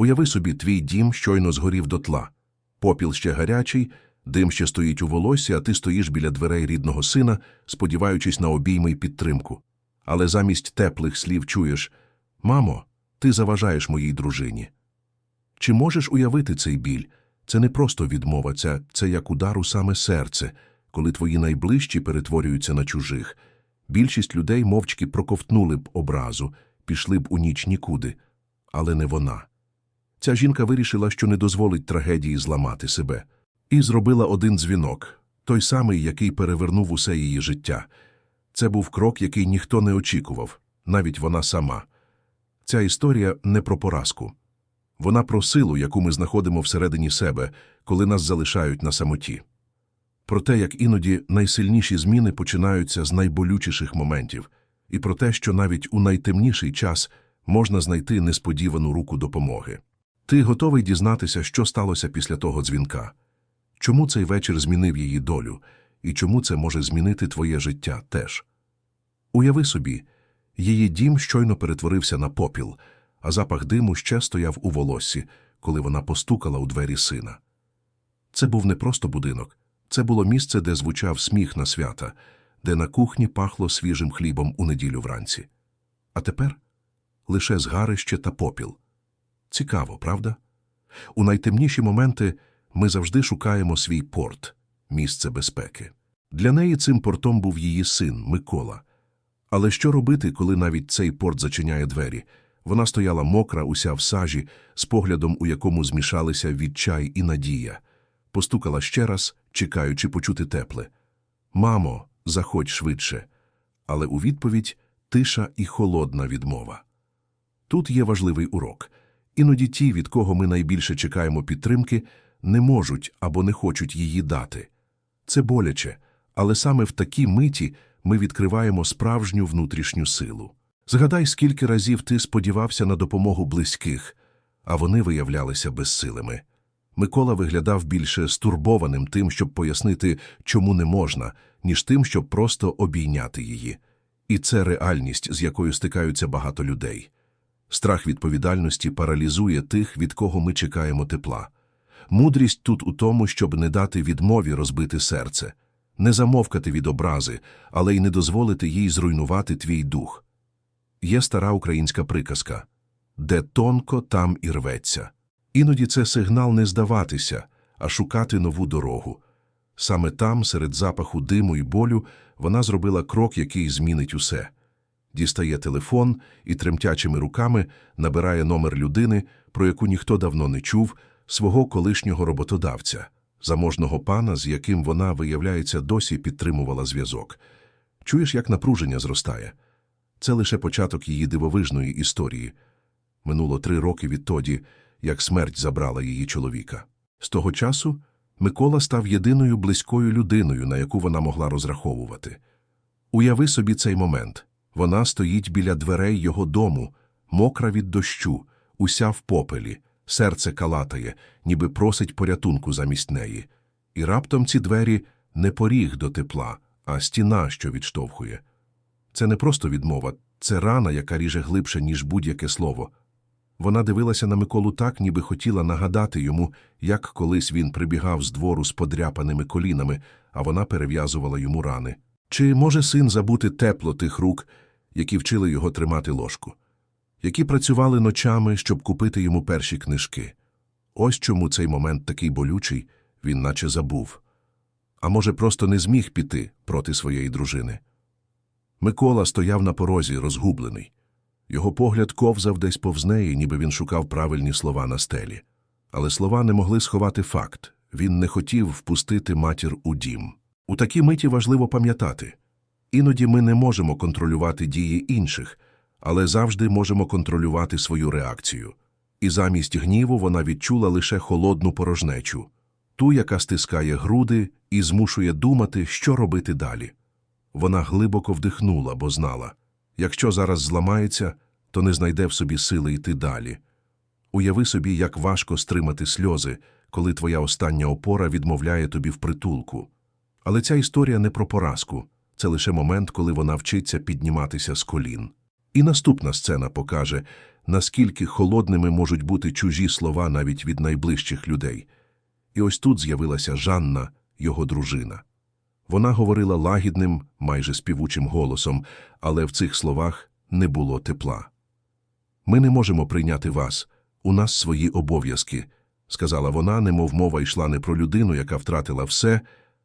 Уяви собі, твій дім щойно згорів дотла. Попіл ще гарячий, дим ще стоїть у волосі, а ти стоїш біля дверей рідного сина, сподіваючись на обійми й підтримку. Але замість теплих слів чуєш Мамо, ти заважаєш моїй дружині. Чи можеш уявити цей біль? Це не просто відмова, це, це як удар у саме серце, коли твої найближчі перетворюються на чужих. Більшість людей мовчки проковтнули б образу, пішли б у ніч нікуди. Але не вона. Ця жінка вирішила, що не дозволить трагедії зламати себе. І зробила один дзвінок, той самий, який перевернув усе її життя. Це був крок, який ніхто не очікував, навіть вона сама. Ця історія не про поразку. Вона про силу, яку ми знаходимо всередині себе, коли нас залишають на самоті. Про те, як іноді найсильніші зміни починаються з найболючіших моментів, і про те, що навіть у найтемніший час можна знайти несподівану руку допомоги. Ти готовий дізнатися, що сталося після того дзвінка? Чому цей вечір змінив її долю, і чому це може змінити твоє життя теж? Уяви собі, її дім щойно перетворився на попіл, а запах диму ще стояв у волоссі, коли вона постукала у двері сина. Це був не просто будинок, це було місце, де звучав сміх на свята, де на кухні пахло свіжим хлібом у неділю вранці. А тепер лише згарище та попіл. Цікаво, правда? У найтемніші моменти ми завжди шукаємо свій порт, місце безпеки. Для неї цим портом був її син Микола. Але що робити, коли навіть цей порт зачиняє двері? Вона стояла мокра, уся в сажі, з поглядом, у якому змішалися відчай і надія. Постукала ще раз, чекаючи почути тепле. Мамо, заходь швидше. Але у відповідь тиша і холодна відмова. Тут є важливий урок. Іноді ті, від кого ми найбільше чекаємо підтримки, не можуть або не хочуть її дати. Це боляче, але саме в такій миті ми відкриваємо справжню внутрішню силу. Згадай, скільки разів ти сподівався на допомогу близьких, а вони виявлялися безсилими. Микола виглядав більше стурбованим тим, щоб пояснити, чому не можна, ніж тим, щоб просто обійняти її. І це реальність, з якою стикаються багато людей. Страх відповідальності паралізує тих, від кого ми чекаємо тепла. Мудрість тут у тому, щоб не дати відмові розбити серце, не замовкати від образи, але й не дозволити їй зруйнувати твій дух. Є стара українська приказка де тонко, там і рветься. Іноді це сигнал не здаватися, а шукати нову дорогу. Саме там, серед запаху диму і болю, вона зробила крок, який змінить усе. Дістає телефон і тремтячими руками набирає номер людини, про яку ніхто давно не чув, свого колишнього роботодавця, заможного пана, з яким вона, виявляється, досі підтримувала зв'язок. Чуєш, як напруження зростає? Це лише початок її дивовижної історії. Минуло три роки відтоді, як смерть забрала її чоловіка. З того часу Микола став єдиною близькою людиною, на яку вона могла розраховувати. Уяви собі цей момент. Вона стоїть біля дверей його дому, мокра від дощу, уся в попелі, серце калатає, ніби просить порятунку замість неї. І раптом ці двері не поріг до тепла, а стіна, що відштовхує. Це не просто відмова, це рана, яка ріже глибше, ніж будь-яке слово. Вона дивилася на Миколу так, ніби хотіла нагадати йому, як колись він прибігав з двору з подряпаними колінами, а вона перев'язувала йому рани. Чи може син забути тепло тих рук, які вчили його тримати ложку, які працювали ночами, щоб купити йому перші книжки? Ось чому цей момент такий болючий, він наче забув. А може, просто не зміг піти проти своєї дружини. Микола стояв на порозі, розгублений. Його погляд ковзав десь повз неї, ніби він шукав правильні слова на стелі. Але слова не могли сховати факт він не хотів впустити матір у дім. У такій миті важливо пам'ятати іноді ми не можемо контролювати дії інших, але завжди можемо контролювати свою реакцію. І замість гніву вона відчула лише холодну порожнечу, ту, яка стискає груди і змушує думати, що робити далі. Вона глибоко вдихнула, бо знала якщо зараз зламається, то не знайде в собі сили йти далі. Уяви собі, як важко стримати сльози, коли твоя остання опора відмовляє тобі в притулку. Але ця історія не про поразку, це лише момент, коли вона вчиться підніматися з колін. І наступна сцена покаже наскільки холодними можуть бути чужі слова навіть від найближчих людей. І ось тут з'явилася Жанна, його дружина. Вона говорила лагідним, майже співучим голосом, але в цих словах не було тепла. Ми не можемо прийняти вас, у нас свої обов'язки, сказала вона, немов мова йшла не про людину, яка втратила все,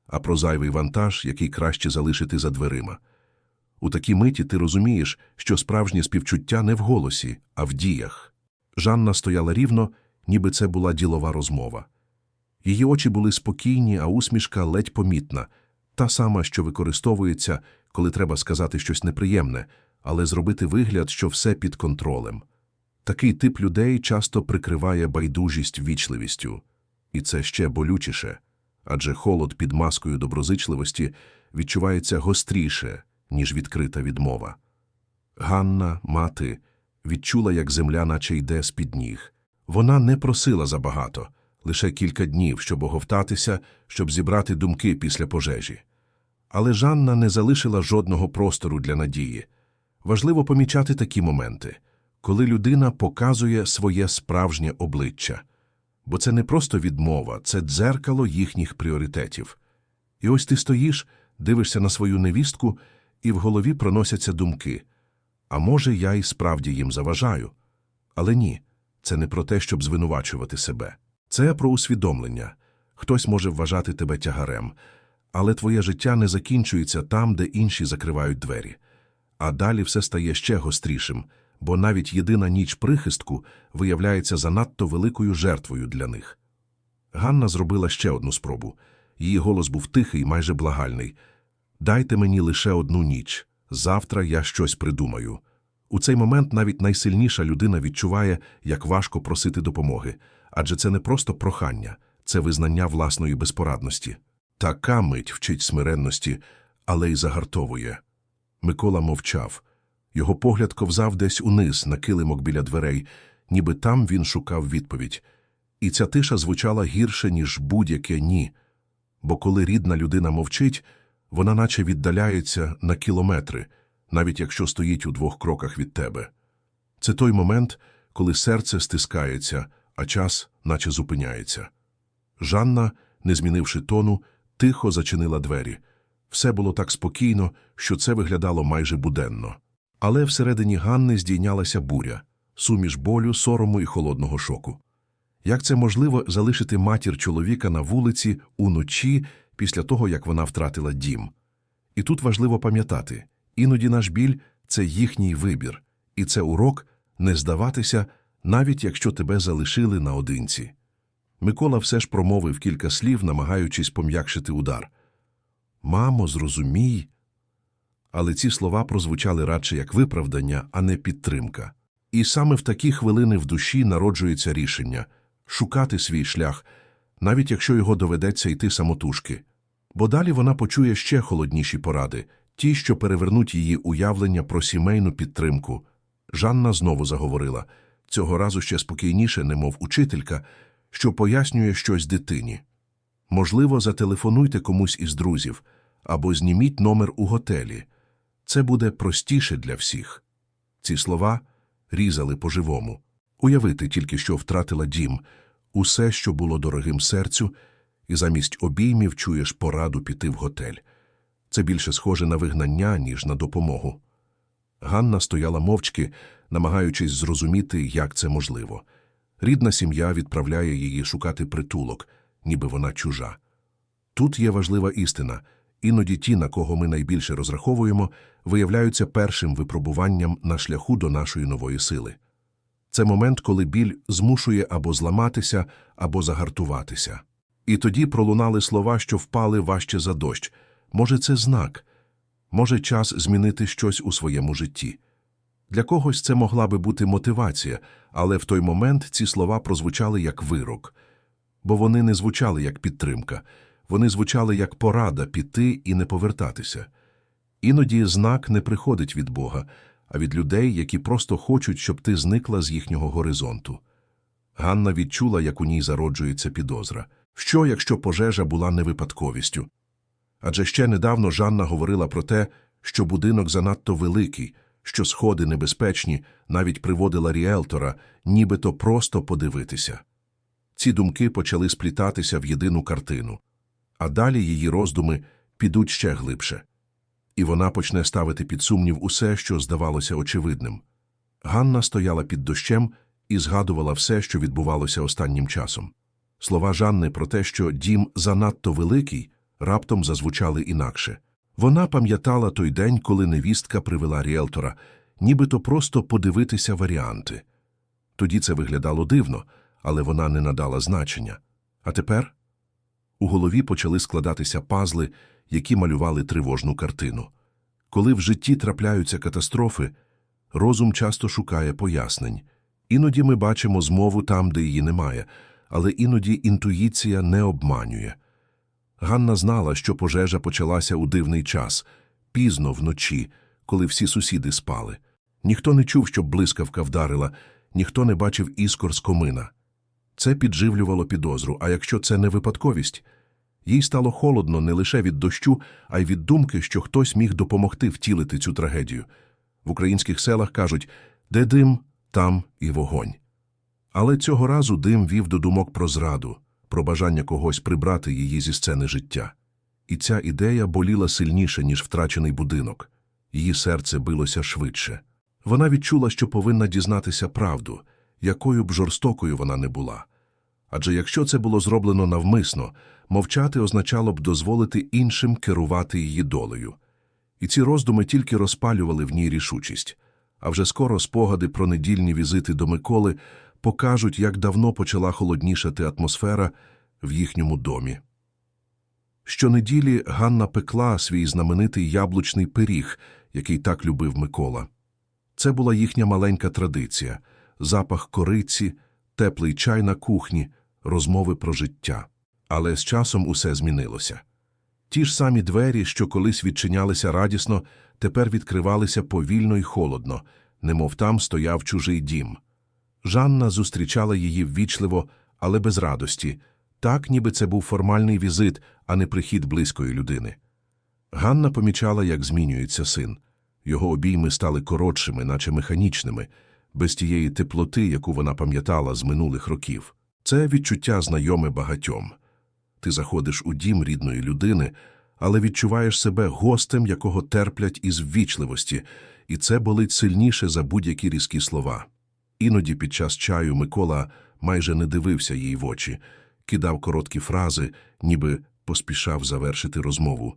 а про зайвий вантаж, який краще залишити за дверима. У такій миті ти розумієш, що справжнє співчуття не в голосі, а в діях. Жанна стояла рівно, ніби це була ділова розмова. Її очі були спокійні, а усмішка ледь помітна, та сама, що використовується, коли треба сказати щось неприємне, але зробити вигляд, що все під контролем. Такий тип людей часто прикриває байдужість вічливістю. І це ще болючіше, адже холод під маскою доброзичливості відчувається гостріше, ніж відкрита відмова. Ганна, мати, відчула, як земля наче йде з-під ніг. Вона не просила забагато, лише кілька днів, щоб оговтатися, щоб зібрати думки після пожежі. Але Жанна не залишила жодного простору для надії. Важливо помічати такі моменти, коли людина показує своє справжнє обличчя. Бо це не просто відмова, це дзеркало їхніх пріоритетів. І ось ти стоїш, дивишся на свою невістку, і в голові проносяться думки. А може, я і справді їм заважаю? Але ні, це не про те, щоб звинувачувати себе. Це про усвідомлення. Хтось може вважати тебе тягарем, але твоє життя не закінчується там, де інші закривають двері. А далі все стає ще гострішим, бо навіть єдина ніч прихистку виявляється занадто великою жертвою для них. Ганна зробила ще одну спробу. Її голос був тихий, майже благальний. Дайте мені лише одну ніч. Завтра я щось придумаю. У цей момент навіть найсильніша людина відчуває, як важко просити допомоги, адже це не просто прохання, це визнання власної безпорадності. Така мить вчить смиренності, але й загартовує. Микола мовчав. Його погляд ковзав десь униз на килимок біля дверей, ніби там він шукав відповідь. І ця тиша звучала гірше, ніж будь-яке ні. Бо коли рідна людина мовчить, вона наче віддаляється на кілометри, навіть якщо стоїть у двох кроках від тебе. Це той момент, коли серце стискається, а час наче зупиняється. Жанна, не змінивши тону, тихо зачинила двері. Все було так спокійно, що це виглядало майже буденно. Але всередині Ганни здійнялася буря, суміш болю, сорому і холодного шоку. Як це можливо залишити матір чоловіка на вулиці уночі після того, як вона втратила дім? І тут важливо пам'ятати, іноді наш біль це їхній вибір, і це урок не здаватися, навіть якщо тебе залишили наодинці. Микола все ж промовив кілька слів, намагаючись пом'якшити удар. Мамо, зрозумій. Але ці слова прозвучали радше як виправдання, а не підтримка. І саме в такі хвилини в душі народжується рішення шукати свій шлях, навіть якщо його доведеться йти самотужки. Бо далі вона почує ще холодніші поради, ті, що перевернуть її уявлення про сімейну підтримку. Жанна знову заговорила, цього разу ще спокійніше, немов учителька, що пояснює щось дитині. Можливо, зателефонуйте комусь із друзів або зніміть номер у готелі. Це буде простіше для всіх. Ці слова різали по-живому. Уявити тільки, що втратила дім, усе, що було дорогим серцю, і замість обіймів чуєш пораду піти в готель. Це більше схоже на вигнання, ніж на допомогу. Ганна стояла мовчки, намагаючись зрозуміти, як це можливо. Рідна сім'я відправляє її шукати притулок, ніби вона чужа. Тут є важлива істина. Іноді ті, на кого ми найбільше розраховуємо, виявляються першим випробуванням на шляху до нашої нової сили. Це момент, коли біль змушує або зламатися, або загартуватися. І тоді пролунали слова, що впали важче за дощ. Може, це знак, може, час змінити щось у своєму житті. Для когось це могла би бути мотивація, але в той момент ці слова прозвучали як вирок, бо вони не звучали як підтримка, вони звучали як порада піти і не повертатися. Іноді знак не приходить від Бога, а від людей, які просто хочуть, щоб ти зникла з їхнього горизонту. Ганна відчула, як у ній зароджується підозра. Що, якщо пожежа була не випадковістю? Адже ще недавно Жанна говорила про те, що будинок занадто великий, що сходи небезпечні, навіть приводила ріелтора, нібито просто подивитися. Ці думки почали сплітатися в єдину картину, а далі її роздуми підуть ще глибше. І вона почне ставити під сумнів усе, що здавалося очевидним. Ганна стояла під дощем і згадувала все, що відбувалося останнім часом. Слова Жанни про те, що дім занадто великий, раптом зазвучали інакше. Вона пам'ятала той день, коли невістка привела ріелтора, нібито просто подивитися варіанти. Тоді це виглядало дивно, але вона не надала значення. А тепер у голові почали складатися пазли, які малювали тривожну картину. Коли в житті трапляються катастрофи, розум часто шукає пояснень. Іноді ми бачимо змову там, де її немає, але іноді інтуїція не обманює. Ганна знала, що пожежа почалася у дивний час, пізно вночі, коли всі сусіди спали. Ніхто не чув, щоб блискавка вдарила, ніхто не бачив іскор з комина. Це підживлювало підозру, а якщо це не випадковість? Їй стало холодно не лише від дощу, а й від думки, що хтось міг допомогти втілити цю трагедію. В українських селах кажуть «де дим, там і вогонь». Але цього разу дим вів до думок про зраду, про бажання когось прибрати її зі сцени життя. І ця ідея боліла сильніше, ніж втрачений будинок. Її серце билося швидше. Вона відчула, що повинна дізнатися правду, якою б жорстокою вона не була. Адже якщо це було зроблено навмисно, мовчати означало б дозволити іншим керувати її долею. І ці роздуми тільки розпалювали в ній рішучість. А вже скоро спогади про недільні візити до Миколи покажуть, як давно почала холоднішати атмосфера в їхньому домі. Щонеділі Ганна пекла свій знаменитий яблучний пиріг, який так любив Микола. Це була їхня маленька традиція – запах кориці, теплий чай на кухні, розмови про життя. Але з часом усе змінилося. Ті ж самі двері, що колись відчинялися радісно, тепер відкривалися повільно й холодно, немов там стояв чужий дім. Жанна зустрічала її ввічливо, але без радості, так ніби це був формальний візит, а не прихід близької людини. Ганна помічала, як змінюється син. Його обійми стали коротшими, наче механічними, без тієї теплоти, яку вона пам'ятала з минулих років. Це відчуття знайоме багатьом. Ти заходиш у дім рідної людини, але відчуваєш себе гостем, якого терплять із ввічливості, і це болить сильніше за будь-які різкі слова. Іноді під час чаю Микола майже не дивився їй в очі, кидав короткі фрази, ніби поспішав завершити розмову.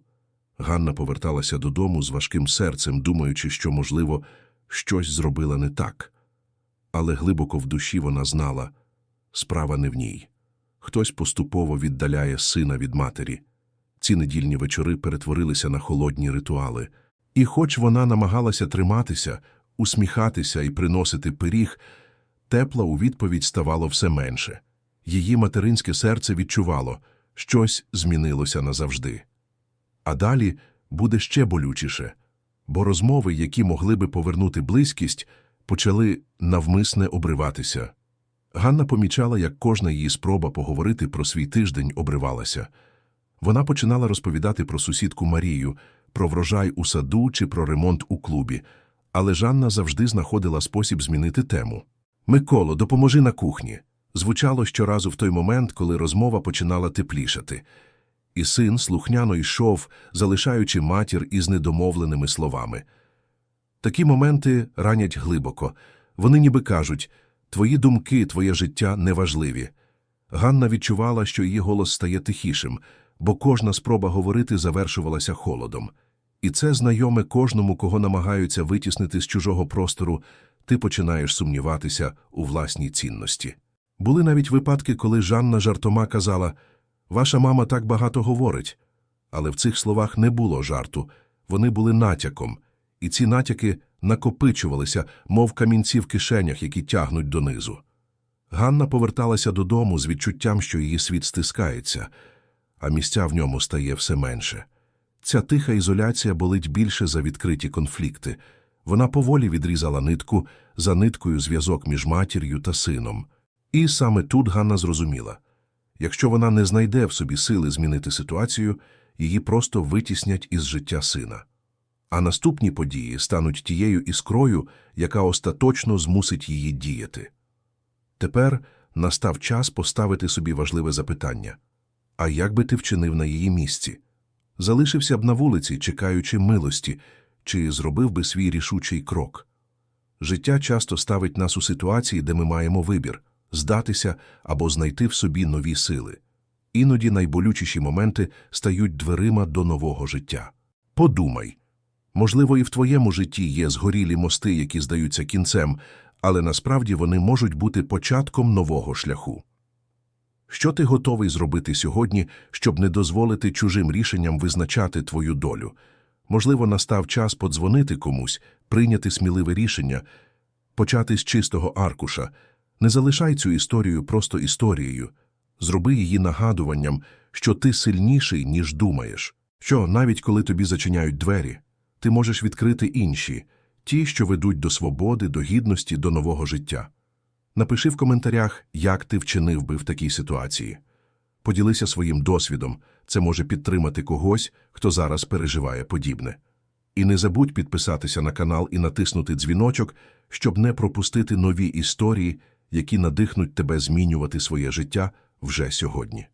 Ганна поверталася додому з важким серцем, думаючи, що, можливо, щось зробила не так. Але глибоко в душі вона знала – справа не в ній. Хтось поступово віддаляє сина від матері. Ці недільні вечори перетворилися на холодні ритуали. І хоч вона намагалася триматися, усміхатися і приносити пиріг, тепла у відповідь ставало все менше. Її материнське серце відчувало – щось змінилося назавжди. А далі буде ще болючіше, бо розмови, які могли би повернути близькість, почали навмисне обриватися. Ганна помічала, як кожна її спроба поговорити про свій тиждень обривалася. Вона починала розповідати про сусідку Марію, про врожай у саду чи про ремонт у клубі, але Жанна завжди знаходила спосіб змінити тему. Миколо, допоможи на кухні. Звучало щоразу в той момент, коли розмова починала теплішати. І син слухняно йшов, залишаючи матір із недомовленими словами. Такі моменти ранять глибоко. Вони ніби кажуть твої думки, твоє життя неважливі. Ганна відчувала, що її голос стає тихішим, бо кожна спроба говорити завершувалася холодом. І це знайоме кожному, кого намагаються витіснити з чужого простору, ти починаєш сумніватися у власній цінності. Були навіть випадки, коли Жанна жартома казала «Ваша мама так багато говорить». Але в цих словах не було жарту, вони були натяком, і ці натяки накопичувалися, мов камінці в кишенях, які тягнуть донизу. Ганна поверталася додому з відчуттям, що її світ стискається, а місця в ньому стає все менше. Ця тиха ізоляція болить більше за відкриті конфлікти. Вона поволі відрізала нитку за ниткою зв'язок між матір'ю та сином. І саме тут Ганна зрозуміла. Якщо вона не знайде в собі сили змінити ситуацію, її просто витіснять із життя сина. А наступні події стануть тією іскрою, яка остаточно змусить її діяти. Тепер настав час поставити собі важливе запитання. А як би ти вчинив на її місці? Залишився б на вулиці, чекаючи милості, чи зробив би свій рішучий крок? Життя часто ставить нас у ситуації, де ми маємо вибір – здатися або знайти в собі нові сили. Іноді найболючіші моменти стають дверима до нового життя. Подумай. Можливо, і в твоєму житті є згорілі мости, які здаються кінцем, але насправді вони можуть бути початком нового шляху. Що ти готовий зробити сьогодні, щоб не дозволити чужим рішенням визначати твою долю? Можливо, настав час подзвонити комусь, прийняти сміливе рішення, почати з чистого аркуша. Не залишай цю історію просто історією. Зроби її нагадуванням, що ти сильніший, ніж думаєш. Що навіть коли тобі зачиняють двері, ти можеш відкрити інші, ті, що ведуть до свободи, до гідності, до нового життя. Напиши в коментарях, як ти вчинив би в такій ситуації. Поділися своїм досвідом, це може підтримати когось, хто зараз переживає подібне. І не забудь підписатися на канал і натиснути дзвіночок, щоб не пропустити нові історії, які надихнуть тебе змінювати своє життя вже сьогодні.